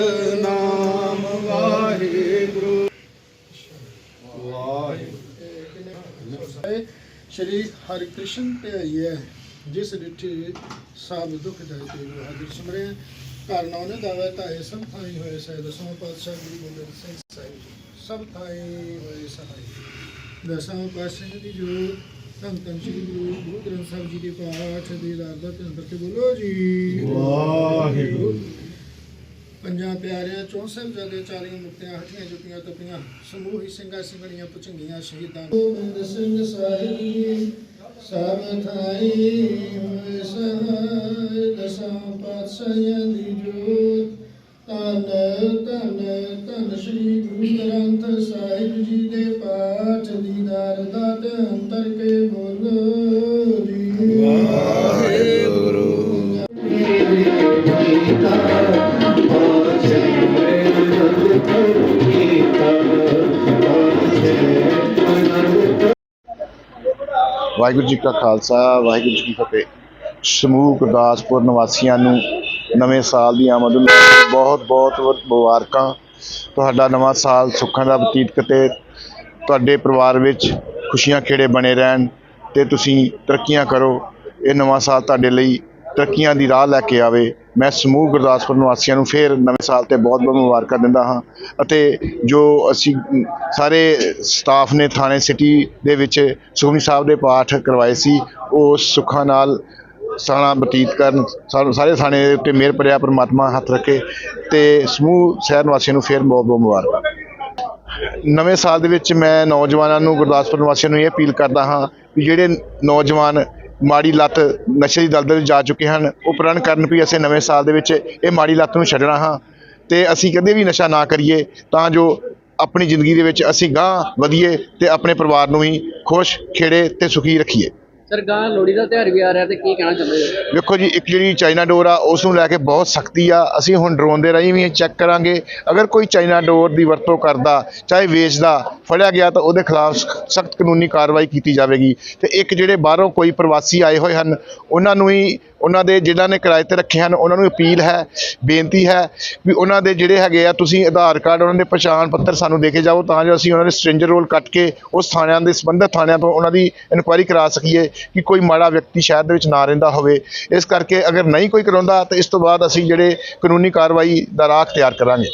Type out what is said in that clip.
ਸਤਨਾਮ ਵਾਹਿਗੁਰੂ। ਵਾਹਿਗੁਰੂ। ਸ਼੍ਰੀ ਹਰਿ ਕ੍ਰਿਸ਼ਨ ਤੇ ਆਈਏ ਜਿਸ ਡਿਠੇ ਸਭ ਦੁੱਖ ਜਾਇ ਤੇ ਹਾਜ਼ਰ ਸਿਮਰੇ ਘਰ ਨੇ ਦਾਵੇ ਤਾਏ ਸਭ ਥਾਈ ਹੋਏ ਸਹਿ ਦਸਵਾਂ ਪਾਤਸ਼ਾਹ ਗੁਰੂ ਗੋਬਿੰਦ ਸਿੰਘ ਸਾਹਿਬ ਜੀ ਸਭ ਥਾਈ ਹੋਏ ਸਹਾਈ। ਦਸਵਾਂ ਪਾਤਸ਼ਾਹ ਦੀ ਜੋ ਧੰਨ ਧੰਨ ਸ਼੍ਰੀ ਗੁਰੂ ਗੁਰੂ ਗ੍ਰੰਥ ਸਾਹਿਬ ਜੀ ਦੇ ਪਾਠ ਦੀ ਦਾਤ ਦਾ ਧੰਨ ਕਰਕੇ ਬੋਲੋ ਜੀ। ਵਾਹਿਗੁਰੂ। ਪੰਜਾਂ ਪਿਆਰਿਆਂ ਚੌਂ ਸਾਹਿਬਜ਼ਾਦੇ ਚਾਲੀਆਂ ਮੁਕਤਿਆਂ ਹੱਠੀਆਂ ਜੁੱਤੀਆਂ ਤਪੀਆਂ ਸਮੂਹ ਹੀ ਸਿੰਘਾਂ ਸਿੰਘਣੀਆਂ ਪੁਚੰਗੀਆਂ ਸ਼ਹੀਦਾਂ। ਗੋਬਿੰਦ ਸਿੰਘ ਸਾਹਿਬ ਜੀ ਸਭ ਥਾਈ ਹੋਏ ਸਹਾਇ ਦਸਾਂ ਪਾਤਸ਼ਾਹਾਂ ਦੀ ਜੋਤ। ਤਨ ਤਨ ਤਨ ਸ੍ਰੀ ਗੁਰੂ ਗ੍ਰੰਥ ਸਾਹਿਬ ਜੀ ਦੇ ਪਾਠ ਦੀਦਾਰ ਦਾ ਅੰਤਰ ਕੇ ਬੋਲੋ ਜੀ ਵਾਹਿਗੁਰੂ। ਵਾਹਿਗੁਰੂ ਜੀ ਕਾ ਖਾਲਸਾ, ਵਾਹਿਗੁਰੂ ਜੀ ਕੀ ਫਤਿਹ। ਸਮੂਹ ਗੁਰਦਾਸਪੁਰ ਨਿਵਾਸੀਆਂ ਨੂੰ ਨਵੇਂ ਸਾਲ ਦੀ ਆਮਦ ਨੂੰ ਬਹੁਤ ਬਹੁਤ ਮੁਬਾਰਕਾਂ। ਤੁਹਾਡਾ ਨਵਾਂ ਸਾਲ ਸੁੱਖਾਂ ਦਾ ਬਤੀਤ ਕਰੇ, ਤੁਹਾਡੇ ਪਰਿਵਾਰ ਵਿੱਚ ਖੁਸ਼ੀਆਂ ਖੇੜੇ ਬਣੇ ਰਹਿਣ ਤੇ ਤੁਸੀਂ ਤਰੱਕੀਆਂ ਕਰੋ। ਇਹ ਨਵਾਂ ਸਾਲ ਤੁਹਾਡੇ ਲਈ ਤਰੱਕੀਆਂ ਦੀ ਰਾਹ ਲੈ ਕੇ ਆਵੇ, ਮੈਂ ਸਮੂਹ ਗੁਰਦਾਸਪੁਰ ਨਿਵਾਸੀਆਂ ਨੂੰ ਫੇਰ ਨਵੇਂ ਸਾਲ ਤੇ ਬਹੁਤ ਬਹੁਤ ਮੁਬਾਰਕਾਂ ਦਿੰਦਾ ਹਾਂ ਅਤੇ ਜੋ ਅਸੀਂ ਸਾਰੇ ਸਟਾਫ ਨੇ ਥਾਣੇ ਸਿਟੀ ਦੇ ਵਿੱਚ ਸੁਖਮਨੀ ਸਾਹਿਬ ਦੇ ਪਾਠ ਕਰਵਾਏ ਸੀ, ਉਹ ਸੁੱਖਾਂ ਨਾਲ ਸਾਣਾ ਬਤੀਤ ਕਰਨ ਸਾਨੂੰ ਸਾਰੇ ਥਾਣੇ ਦੇ ਉੱਤੇ ਮਿਹਰ ਭਰਿਆ ਪਰਮਾਤਮਾ ਹੱਥ ਰੱਖੇ ਤੇ ਸਮੂਹ ਸ਼ਹਿਰ ਨਿਵਾਸੀਆਂ ਨੂੰ ਫੇਰ ਬਹੁਤ ਬਹੁਤ ਮੁਬਾਰਕਾਂ। ਨਵੇਂ ਸਾਲ ਦੇ ਵਿੱਚ ਮੈਂ ਨੌਜਵਾਨਾਂ ਨੂੰ ਗੁਰਦਾਸਪੁਰ ਨਿਵਾਸੀਆਂ ਨੂੰ ਇਹ ਅਪੀਲ ਕਰਦਾ ਹਾਂ ਵੀ ਜਿਹੜੇ ਨੌਜਵਾਨ ਮਾੜੀ ਲੱਤ ਨਸ਼ੇ ਦੀ ਦਲਦਲ ਵਿੱਚ ਜਾ ਚੁੱਕੇ ਹਨ। ਉਹ ਪ੍ਰਣ ਕਰਨ ਵੀ ਅਸੀਂ ਨਵੇਂ ਸਾਲ ਦੇ ਵਿੱਚ ਇਹ ਮਾੜੀ ਲੱਤ ਨੂੰ ਛੱਡਣਾ ਹਾਂ ਤੇ ਅਸੀਂ ਕਦੇ ਵੀ ਨਸ਼ਾ ਨਾ ਕਰੀਏ ਤਾਂ ਜੋ ਆਪਣੀ ਜ਼ਿੰਦਗੀ ਦੇ ਵਿੱਚ ਅਸੀਂ ਗਾਂ ਵਧੀਏ ਤੇ ਆਪਣੇ ਪਰਿਵਾਰ ਨੂੰ ਵੀ ਖੁਸ਼ ਖੇੜੇ ਤੇ ਸੁਖੀ ਰੱਖੀਏ। ਸਰ ਗਾਂ ਲੋਹੜੀ ਦਾ ਤਿਉਹਾਰ ਵੀ ਆ ਰਿਹਾ ਤੇ ਕੀ ਕਹਿਣਾ ਚਾਹੁੰਦੇ ਹੋ? ਵੇਖੋ ਜੀ, ਇੱਕ ਜਿਹੜੀ ਚਾਈਨਾ ਡੋਰ ਆ, ਉਸ ਨੂੰ ਲੈ ਕੇ ਬਹੁਤ ਸਖਤੀ ਆ। ਅਸੀਂ ਹੁਣ ਡਰੋਨ ਦੇ ਰਾਹੀਂ ਵੀ ਚੈੱਕ ਕਰਾਂਗੇ। ਅਗਰ ਕੋਈ ਚਾਈਨਾ ਡੋਰ ਦੀ ਵਰਤੋਂ ਕਰਦਾ, ਚਾਹੇ ਵੇਚਦਾ, ਫੜਿਆ ਗਿਆ ਤਾਂ ਉਹਦੇ ਖਿਲਾਫ ਸਖਤ ਕਾਨੂੰਨੀ ਕਾਰਵਾਈ ਕੀਤੀ ਜਾਵੇਗੀ। ਤੇ ਇੱਕ ਜਿਹੜੇ ਬਾਹਰੋਂ ਕੋਈ ਪ੍ਰਵਾਸੀ ਆਏ ਹੋਏ ਹਨ, ਉਹਨਾਂ ਨੂੰ ਹੀ ਉਹਨਾਂ ਦੇ ਜਿਨ੍ਹਾਂ ਨੇ ਕਿਰਾਏ ਤੇ ਰੱਖੇ ਹਨ, ਉਹਨਾਂ ਨੂੰ ਅਪੀਲ ਹੈ, ਬੇਨਤੀ ਹੈ ਵੀ ਉਹਨਾਂ ਦੇ ਜਿਹੜੇ ਹੈਗੇ ਆ, ਤੁਸੀਂ ਆਧਾਰ ਕਾਰਡ, ਉਹਨਾਂ ਦੇ ਪਛਾਣ ਪੱਤਰ ਸਾਨੂੰ ਦੇ ਕੇ ਜਾਓ ਤਾਂ ਜੋ ਅਸੀਂ ਉਹਨਾਂ ਦੇ ਸਟ੍ਰੇਂਜਰ ਰੋਲ ਕੱਟ ਕੇ ਉਸ ਥਾਣਿਆਂ ਦੇ ਸੰਬੰਧਿਤ ਥਾਣਿਆਂ ਤੋਂ ਉਹਨਾਂ ਦੀ ਇਨਕੁਆਇਰੀ ਕਰਾ ਸਕੀਏ ਕਿ ਕੋਈ ਮਾੜਾ ਵਿਅਕਤੀ ਸ਼ਹਿਰ ਦੇ ਵਿੱਚ ਨਾ ਰਹਿੰਦਾ ਹੋਵੇ। ਇਸ ਕਰਕੇ ਅਗਰ ਨਹੀਂ ਕੋਈ ਕਰਾਉਂਦਾ, ਤਾਂ ਇਸ ਤੋਂ ਬਾਅਦ ਅਸੀਂ ਜਿਹੜੇ ਕਾਨੂੰਨੀ ਕਾਰਵਾਈ ਦਾ ਰਾਹ ਅਖਤਿਆਰ ਕਰਾਂਗੇ।